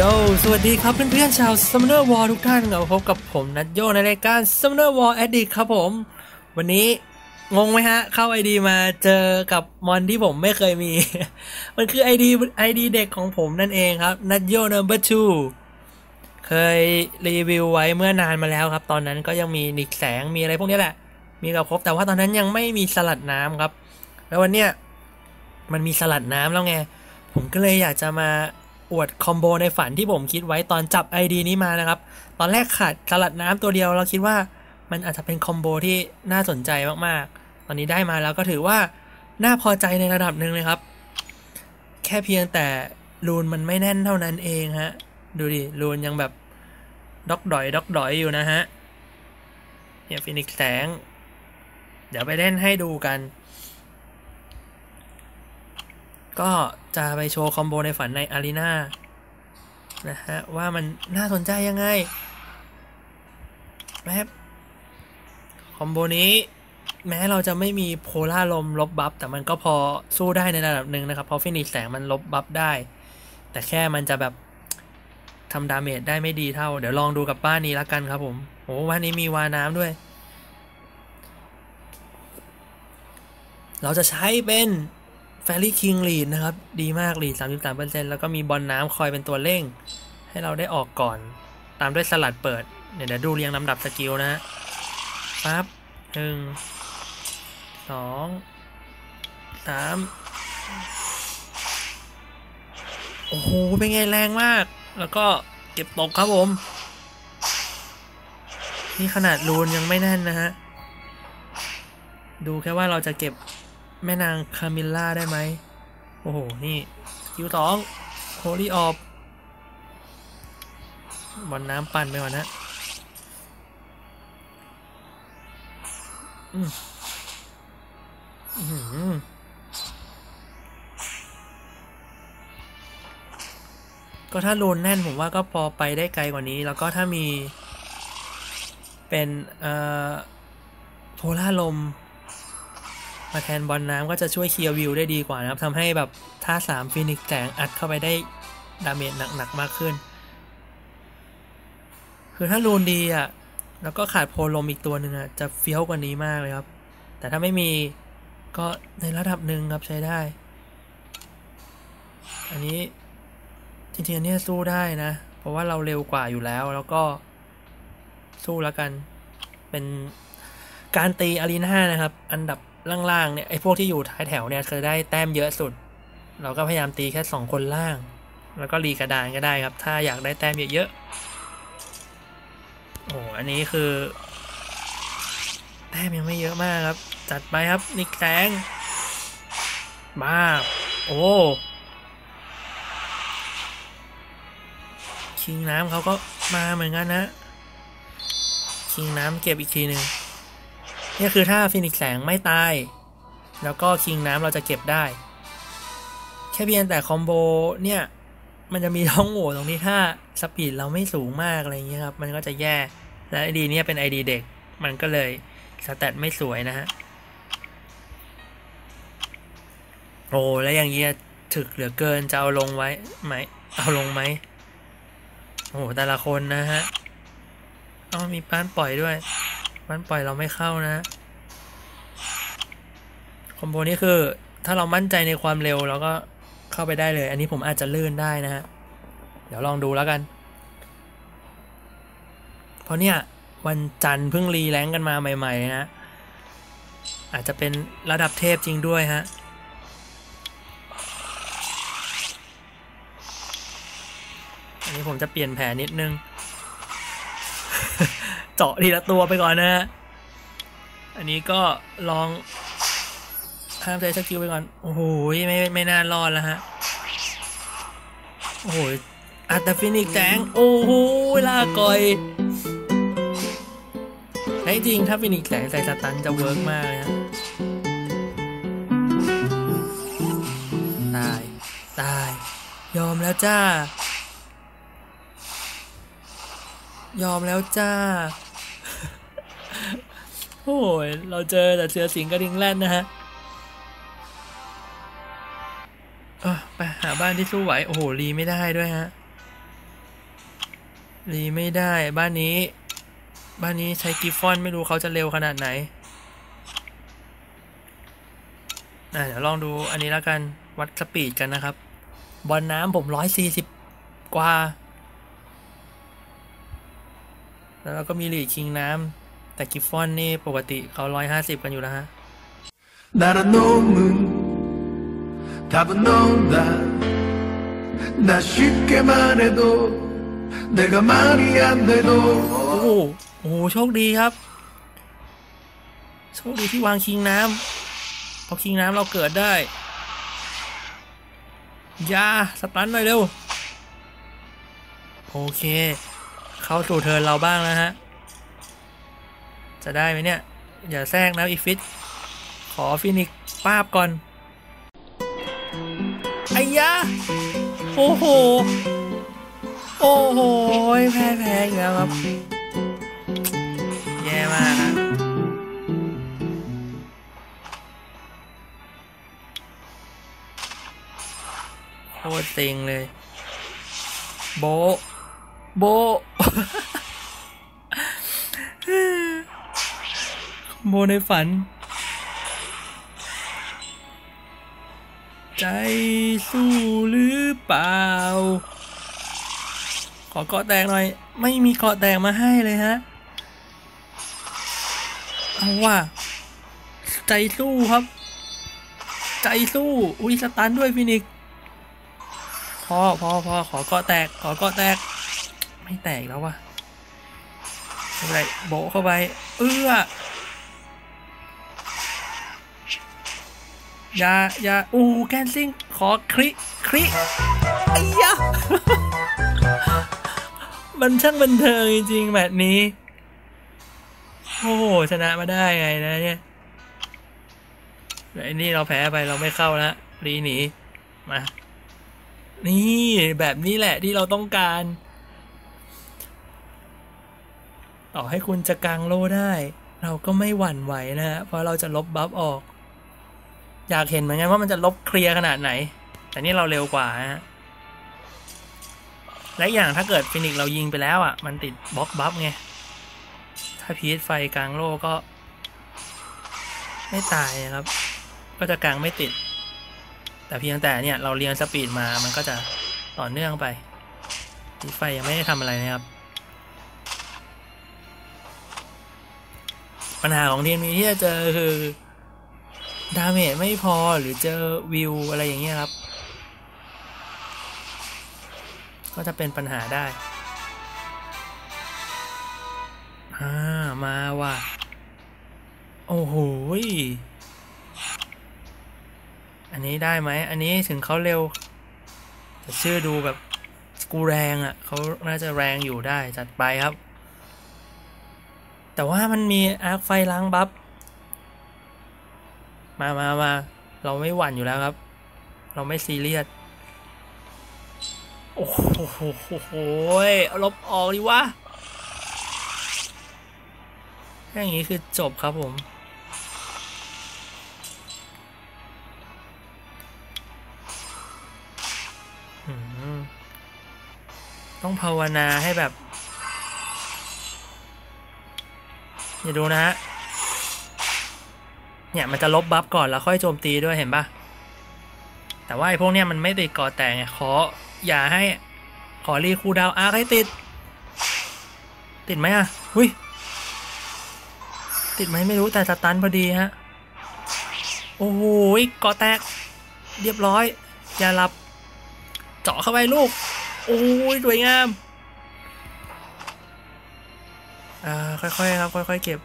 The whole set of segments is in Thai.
โย สวัสดีครับเพื่อนๆชาว Summoner War ทุกท่านกลับมาพบกับผมนัทโยในรายการ Summoner War Addict ครับผม วันนี้งงไหมฮะ เข้า ID มาเจอกับมอนที่ผมไม่เคยมี มันคือ ID ID เด็กของผมนั่นเองครับนัทโย number two เคยรีวิวไว้เมื่อนานมาแล้วครับ ตอนนั้นก็ยังมีนิกแสงมีอะไรพวกนี้แหละ มีกับครบแต่ว่าตอนนั้นยังไม่มีสลัดน้ำครับ แล้ววันเนี้ยมันมีสลัดน้ำแล้วไง ผมก็เลยอยากจะมา อวดคอมโบในฝันที่ผมคิดไว้ตอนจับ ID นี้มานะครับ ตอนแรกขาดสลัดน้ำตัวเดียวเราคิดว่ามันอาจจะเป็นคอมโบที่น่าสนใจมากๆ ตอนนี้ได้มาแล้วก็ถือว่า น่าพอใจในระดับหนึ่งเลยครับ แค่เพียงแต่รูนมันไม่แน่นเท่านั้นเองฮะ ดูดิรูนยังแบบด็อกดอยด็อกดอยอยู่นะฮะเนี่ยฟินิกแสง เดี๋ยวไปเล่นให้ดูกัน ก็จะไปโชว์คอมโบในฝันในอารีนานะฮะ ว่ามันน่าสนใจยังไงแมคอมโบนี้แม้เราจะไม่มีโพล่าลมลบบัฟแต่มันก็พอสู้ได้ในระดับหนึ่งนะครับ เพราะฟินิชแสงมันลบบัฟได้ แต่แค่มันจะแบบทำดาเมจได้ไม่ดีเท่า เดี๋ยวลองดูกับบ้านนี้ละกันครับผมโอ้บ้านนี้มีวาน้ำด้วย เราจะใช้เป็น ฟรี่คิงลีดนะครับ ดีมากลีด33%แล้วก็มีบอลน้ำคอยเป็นตัวเร่ง ให้เราได้ออกก่อน ตามด้วยสลัดเปิด เดี๋ยวดูเรียงลำดับสกิลนะฮะปั๊บหนึ่งสองสามโอ้โห เป็นไงแรงมาก แล้วก็เก็บตกครับผม นี่ขนาดรูนยังไม่แน่นนะฮะ ดูแค่ว่าเราจะเก็บ แม่นางคามิลล่าได้ไหม โอ้โห นี่คิวสองโฮลี่ออฟบอลน้ำปั่นไปก่อนนะอืมอืมก็ถ้ารูนแน่นผมว่าก็พอไปได้ไกลกว่านี้ แล้วก็ถ้ามีเป็นเอ่อโพล่าลม มาแทนบอลน้ำก็จะช่วยเคลียร์วิวได้ดีกว่านะครับทำให้แบบท่าสามฟินิกแสงอัดเข้าไปได้ดาเมจหนักๆมากขึ้น คือถ้ารูนดีอะแล้วก็ขาดโพลมอีกตัวหนึ่งอะจะเฟี้ยวกว่านี้มากเลยครับ แต่ถ้าไม่มีก็ในระดับหนึ่งครับใช้ได้ อันนี้จริงๆอันนี้สู้ได้นะ เพราะว่าเราเร็วกว่าอยู่แล้วแล้วก็สู้แล้วกันเป็นการตีอารีนานะครับ อันดับ ล่างๆเนี่ยไอ้พวกที่อยู่ท้ายแถวเนี่ยเคยได้แต้มเยอะสุด เราก็พยายามตีแค่สองคนล่าง แล้วก็รีกระดานก็ได้ครับ ถ้าอยากได้แต้มเยอะๆโอ้อันนี้คือ แต้มยังไม่เยอะมากครับ จัดไปครับนิกแสงมาโอ้คิงน้ำเขาก็มาเหมือนกันนะคิงน้ำเก็บอีกทีหนึ่ง นี่คือถ้าฟินิกแสงไม่ตาย แล้วก็คิงน้ำเราจะเก็บได้ แค่เพียงแต่คอมโบเนี่ยมันจะมีท้องโหว่ตรงที่ถ้าสปีดเราไม่สูงมากอะไรเงี้ยครับ มันก็จะแย่ และไอดีเนี่ยเป็นไอดีเด็ก มันก็เลยสแตทไม่สวยนะฮะ โอ้แล้วอย่างเงี้ยถึกเหลือเกินจะเอาลงไว้ไหม เอาลงไหม โอ้แต่ละคนนะฮะ เอามีป้านปล่อยด้วย มันปล่อยเราไม่เข้านะคอมโบนี้คือถ้าเรามั่นใจในความเร็วเราก็เข้าไปได้เลย อันนี้ผมอาจจะลื่นได้นะฮะ เดี๋ยวลองดูแล้วกัน เพราะเนี่ย วันจันทร์เพิ่งรีแรงกันมาใหม่ๆนะอาจจะเป็นระดับเทพจริงด้วยฮะอันนี้ผมจะเปลี่ยนแผนนิดนึง เจาะทีละตัวไปก่อนนะฮะ อันนี้ก็ลองห้ามใช้สกิลไปก่อน โอ้โห ไม่ไม่น่ารอดแล้วฮะ โอ้โหอัตฟินิกแสงโอ้โหลาก่อยแท้จริงถ้าฟินิกแสงใส่สตันจะเวิร์กมากเลยฮะตาย ตาย ยอมแล้วจ้า ยอมแล้วจ้า โอ้ยเราเจอแต่เสือสิงกระดิ่งแรดนะฮะไปหาบ้านที่สู้ไหว โอ้โหรีไม่ได้ด้วยฮะรีไม่ได้บ้านนี้ บ้านนี้ใช้กิฟฟอนไม่รู้เขาจะเร็วขนาดไหนอะเดี๋ยวลองดูอันนี้แล้วกันวัดสปีดกันนะครับ บอลน้ำผมร้อยสี่สิบกว่า แล้วเราก็มีลีดคิงน้ำ แต่กิฟฟอนนี่ปกติเขาร้อยห้าสิบกันอยู่แล้วฮะ 나랑 너무 답은 넌다 나 쉽게만 해도 내가 말이 안 돼도 โอ้โหโอ้โห โชคดีครับ โชคดีที่วางคิงน้ำพอคิงน้ำเราเกิดได้อยาสตันหน่อยเร็ว โอเค เข้าสู่เทิร์นเราบ้างแล้วฮะ จะได้ไหมเนี่ย อย่าแทรกนะอีฟิต ขอฟินิกป้าบก่อนไอ้ยาโอ้โห โอ้โห แพ้แพ้อีกแล้วครับ แย่มากฮะโคตรเซ็งเลย โบ โบะ โบในฝัน ใจสู้หรือเปล่า ขอเกาะแตกหน่อย ไม่มีเกาะแตกมาให้เลยฮะ เอาว่า ใจสู้ครับ ใจสู้ อุ้ยสตันด้วยฟินิกพอพอพอขอเกาะแตก ขอเกาะแตก ไม่แตกแล้ววะไม่เป็นไรโบเข้าไป เอื้อ อย่าอย่าอู้แกนซิงขอคลิคลิไอ้ยะมันช่างบันเทิงจริงๆแบบนี้ โอ้โหชนะมาได้ไงนะเนี่ยแต่อันนี้เราแพ้ไปเราไม่เข้าแล้วรีหนีมา นี่แบบนี้แหละที่เราต้องการ ต่อให้คุณจะกางโล่ได้ เราก็ไม่หวั่นไหวนะฮะเพราะเราจะลบบัฟออก อยากเห็นเหมือนกันว่ามันจะลบเคลียร์ขนาดไหน แต่นี่เราเร็วกว่าฮะและอย่างถ้าเกิดฟินิกเรายิงไปแล้วอะ มันติดบล็อกบัฟไง ถ้าพีชไฟกลางโลกก็ ไม่ตายนะครับ ก็จะกลางไม่ติด แต่เพียงแต่เนี่ยเราเรียงสปีดมามันก็จะต่อเนื่องไปพีชไฟยังไม่ได้ทำอะไรนะครับ ปัญหาของทีมนี้ที่จะเจอคือ ดาเมจไม่พอหรือเจอวิวอะไรอย่างเงี้ยครับ ก็จะเป็นปัญหาได้อ่ามาว่ะ โอ้โหอันนี้ได้ไหม อันนี้ถึงเขาเร็ว แต่ชื่อดูแบบกูแรงอะ่ะเขาน่าจะแรงอยู่ได้จัดไปครับ แต่ว่ามันมีอาร์คไฟล้างบัฟ มามามาเราไม่หวั่นอยู่แล้วครับ เราไม่ซีเรียส โอ้โหลบออกดิวะแค่อย่างนี้คือจบครับผมอืมต้องภาวนาให้แบบ อย่าดูนะฮะ เนี่ยมันจะลบบัฟก่อนแล้วค่อยโจมตีด้วยเห็นปะแต่ว่าไอ้พวกเนี้ยมันไม่ติดก่อแต่ไงขออย่าให้ขอรีคูดาวอาร์คให้ติด ติดไหมอะหุยติดไหมไม่รู้แต่สตันพอดีฮะ โอ้โหก่อแตก เรียบร้อย อย่าหลับ เจาะเข้าไปลูก โอ้ยสวยงาม อ่าค่อยๆครับ ค่อยๆเก็บ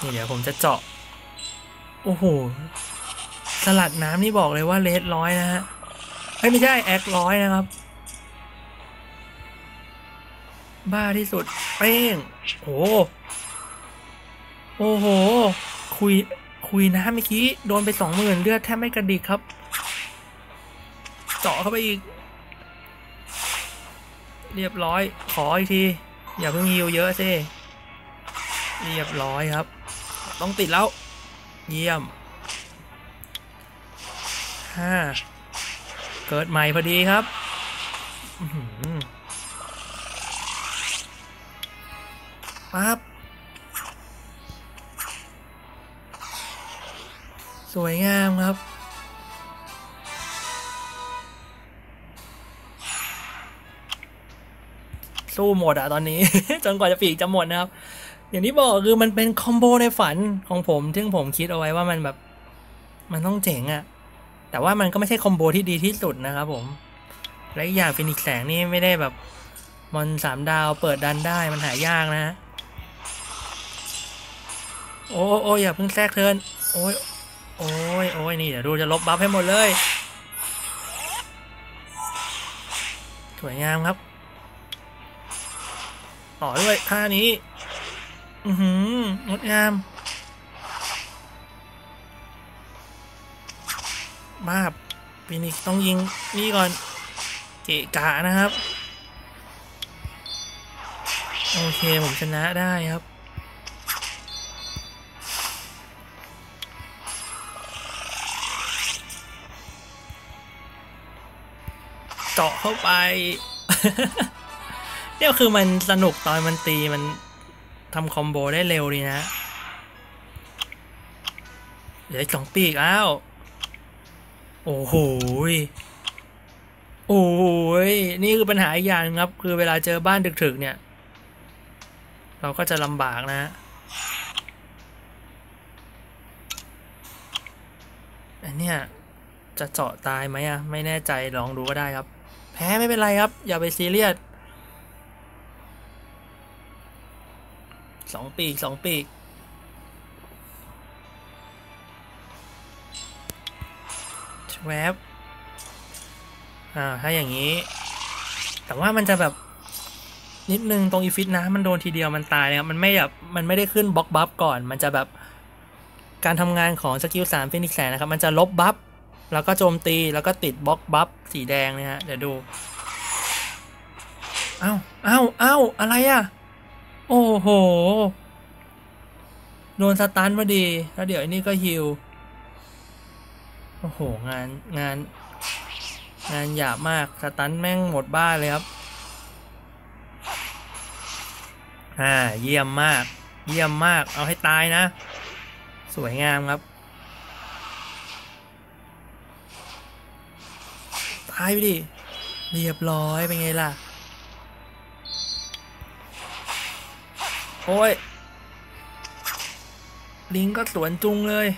นี่เดี๋ยวผมจะเจาะ โอ้โห สลัดน้ำนี่บอกเลยว่าเลสร้อยนะฮะเฮ้ยไม่ใช่แอคร้อยนะครับ บ้าที่สุด เป้งโอ้โอ้โห คุย คุยน้ำเมื่อกี้ โดนไปสองหมื่นเลือดแทบไม่กระดิกครับ เจาะเข้าไปอีก เรียบร้อย ขออีกที อย่าเพิ่งยิวเยอะสิ เรียบร้อยครับ ต้องติดแล้ว เยี่ยมห้าเกิดใหม่พอดีครับปั๊บสวยงามครับ สู้หมดอะตอนนี้ จนกว่าจะปีกจะหมดนะครับ อย่างที่บอกคือมันเป็นคอมโบในฝันของผม ซึ่งผมคิดเอาไว้ว่ามันแบบมันต้องเจ๋งอะแต่ว่ามันก็ไม่ใช่คอมโบที่ดีที่สุดนะครับผม และอีกอย่างฟินิกแสงนี่ไม่ได้แบบมอนสามดาวเปิดดันได้มันหายากนะฮะโอ้โอ้อย่าเพิ่งแทรกเทินโอ้ยโอ้ยโอ้ยนี่เดี๋ยวดูจะลบบัฟให้หมดเลย สวยงามครับ ต่อด้วยท่านี้ อือหืองดงาม มาบฟินิกซ์ต้องยิงนี่ก่อน เกะกะนะครับ โอเค ผมชนะได้ครับเจาะเข้าไปเนี่ยคือมันสนุกตอนมันตีมัน ทำคอมโบได้เร็วดีนะ เดี๋ยวอีกสองปีกอ้าว โอ้โหโอ้โหยนี่คือปัญหาอีกอย่างครับ คือเวลาเจอบ้านดึกๆเนี่ย เราก็จะลำบากนะ อันเนี้ยจะเจาะตายไหมอะไม่แน่ใจลองดูก็ได้ครับ แพ้ไม่เป็นไรครับ อย่าไปซีเรียส สองปีกสองปีกแวบอ่าถ้าอย่างนี้ แต่ว่ามันจะแบบนิดนึงตรงอีฟิตนะ มันโดนทีเดียวมันตายนะครับมันไม่แบบมันไม่ได้ขึ้นบล็อกบัฟก่อน มันจะแบบการทำงานของสกิลสามฟินิกแสนนะครับ มันจะลบบัฟแล้วก็โจมตีแล้วก็ติดบล็อกบัฟสีแดงนะฮะเดี๋ยวดู เอ้าเอ้าเอ้าอะไรอะ่ะ โอ้โห โดนสตันพอดี แล้วเดี๋ยวไอ้นี่ก็ฮิลโอ้โห งานงาน งานหยาบมาก สตันแม่งหมดบ้านเลยครับอ่า เยี่ยมมาก เยี่ยมมาก เอาให้ตายนะ สวยงามครับ ตายไปดิ เรียบร้อย เป็นไงล่ะ โอ้ย ลิงก็สวนจุงเลย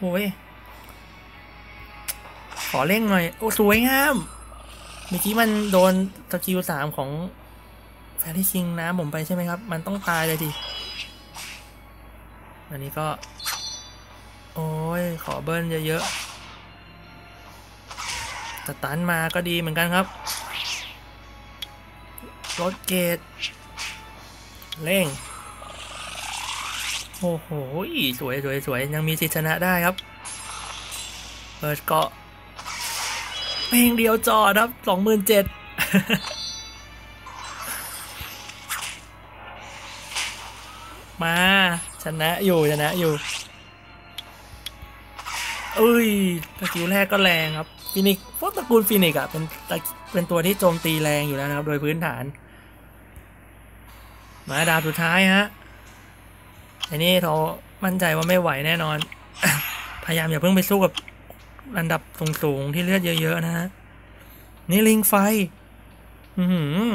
โอ้ย ขอเร่งหน่อย โอ้ สวยงาม เมื่อกี้มันโดนสกิลสามของแฟรี่คิงน้ำผมไปใช่ไหมครับ มันต้องตายเลยดิ อันนี้ก็ โอ้ย ขอเบิ้ลเยอะๆสตันมาก็ดีเหมือนกันครับรถเกตเร่ง โอ้โห สวยสวยสวยยังมีสิทธิชนะได้ครับ เปิดเกาะเพลงเดียวจอดครับสองหมื่นเจ็ดมา ชนะอยู่ ชนะอยู่เอ้ยตะกิวแรกก็แรงครับฟินิกพวกตระกูลฟินิกอะเป็นตะเป็นตัวที่โจมตีแรงอยู่แล้วนะครับ โดยพื้นฐาน มาดาวสุดท้ายฮะ อ้นี่เขามั่นใจว่าไม่ไหวแน่นอน พยายามอย่าเพิ่งไปสู้กับอันดับสูงๆที่เลือดเยอะๆนะฮะ นี่ลิงไฟ อือหือ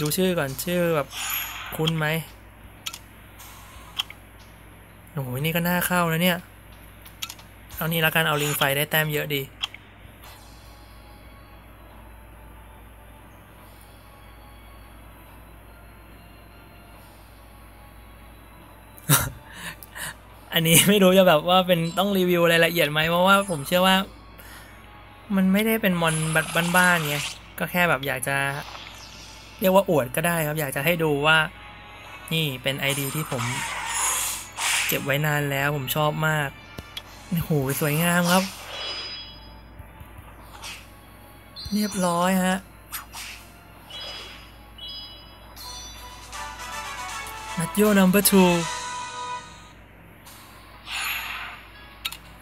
ดูชื่อก่อนชื่อแบบคุ้นไหมโอ้โหนี่ก็น่าเข้าแล้วเนี่ย เอานี่ละกันเอาลิงไฟได้แต้มเยอะดี อันนี้ไม่รู้จะแบบว่าเป็นต้องรีวิวรายละเอียดไหมเพราะว่าผมเชื่อว่า มันไม่ได้เป็นมอนแบบบ้านๆไงก็แค่แบบอยากจะเรียกว่าอวดก็ได้ครับ อยากจะให้ดูว่า นี่เป็นไอดีที่ผม เก็บไว้นานแล้วผมชอบมากโอ้โหสวยงามครับ เรียบร้อยฮะนัดโย number two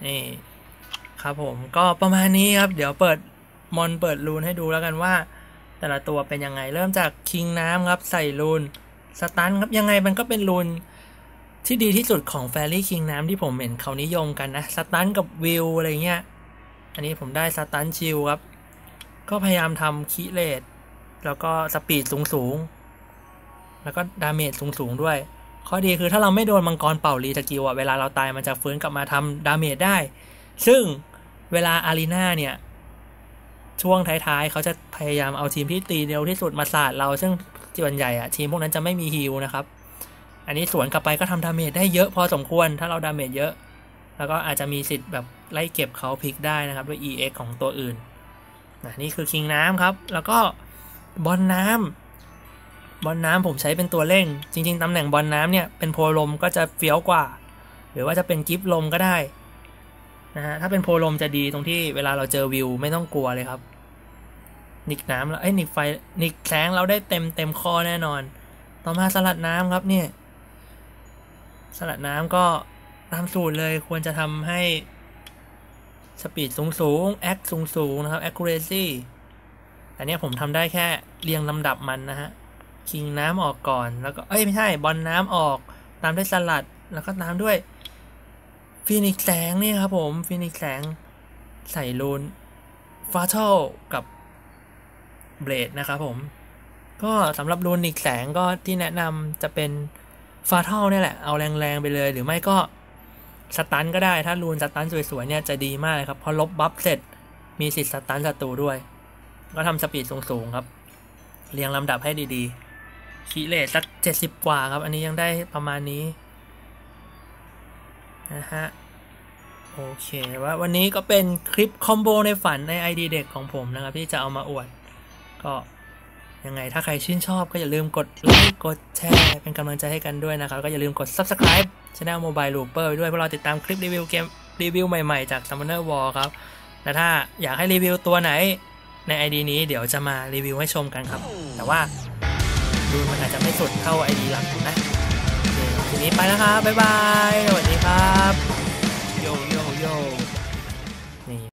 นี่ ครับผมก็ประมาณนี้ครับ เดี๋ยวเปิดมอนเปิดรูนให้ดูแล้วกันว่า แต่ละตัวเป็นยังไงเริ่มจากคิงน้ำครับ ใส่รูนสตันครับยังไงมันก็เป็นรูนที่ดีที่สุดของแฟรี่คิงน้ำที่ผมเห็นเขานิยมกันนะสตันกับวิวอะไรเงี้ยอันนี้ผมได้สตันชิลครับ ก็พยายามทำคีเลตแล้วก็สปีดสูงสูงๆ แล้วก็ดาเมจสูงสูงๆด้วย ข้อดีคือถ้าเราไม่โดนมังกรเป่ารีสกิลอะเวลาเราตายมันจะฟื้นกลับมาทำดาเมจได้ ซึ่งเวลาอารีนาเนี่ย ช่วงท้ายๆ เขาจะพยายามเอาทีมที่ตีเร็วที่สุดมาสาดเรา ซึ่งส่วนใหญ่อะทีมพวกนั้นจะไม่มีฮิลนะครับ อันนี้สวนกลับไปก็ทำดาเมจได้เยอะพอสมควร ถ้าเราดาเมจเยอะ แล้วก็อาจจะมีสิทธิ์แบบไล่เก็บเขาพลิกได้นะครับด้วย EX ของตัวอื่นนะนี่คือคิงน้ำครับ แล้วก็บอลน้ำ บอลน้ำผมใช้เป็นตัวเร่ง จริง ๆตำแหน่งบอลน้ำเนี่ยเป็นโพลมก็จะเฟี้ยวกว่า หรือว่าจะเป็นกิฟลมก็ได้นะฮะถ้าเป็นโพลมจะดีตรงที่เวลาเราเจอวิวไม่ต้องกลัวเลยครับ นิกน้ำแล้วเอ้นิกไฟนิกแสงเราได้เต็มเต็มคอแน่นอน ต่อมาสลัดน้ำครับเนี่ยสลัดน้ำก็ตามสูตรเลยควรจะทำให้สปีดสูงสูงแอคสูงสูงนะครับ accuracy อันนี้ผมทำได้แค่เรียงลำดับมันนะฮะ คิงน้ำออกก่อน แล้วก็เอ้ยไม่ใช่บอลน้ำออก ตามด้วยสลัด แล้วก็ตามด้วยฟินิกแสงนี่ครับผมฟินิกแสงใส่รูนฟาเทลกับเบรดนะครับผม ก็สำหรับรูนอีกแสงก็ที่แนะนำจะเป็นฟาเทลนี่แหละ เอาแรงๆไปเลย หรือไม่ก็สตันก็ได้ ถ้ารูนสตันสวยๆเนี่ยจะดีมากครับ พอลบบัฟเสร็จมีสิทธิ์สตันศัตรูด้วย ก็ทำสปีดสูงๆครับ เรียงลำดับให้ดีๆ คีเลตสักเจ็ดสิบกว่าครับ อันนี้ยังได้ประมาณนี้นะฮะโอเคว่าวันนี้ก็เป็นคลิปคอมโบในฝันใน ID เด็กของผมนะครับ ที่จะเอามาอวด ก็ยังไงถ้าใครชื่นชอบก็อย่าลืมกดไลค์กดแชร์เป็นกำลังใจให้กันด้วยนะครับ ก็อย่าลืมกด Subscribe Channel Mobile Looper ด้วยเพื่อเราติดตามคลิปรีวิวเกมรีวิวใหม่ ๆ จาก Summoner War ครับและถ้าอยากให้รีวิวตัวไหนใน ID นี้เดี๋ยวจะมารีวิวให้ชมกันครับ แต่ว่า ดูมันอาจจะไม่สุดเท่าไอดีหลักนะทีนี้ไปแล้วครับบ๊ายบายสวัสดีครับ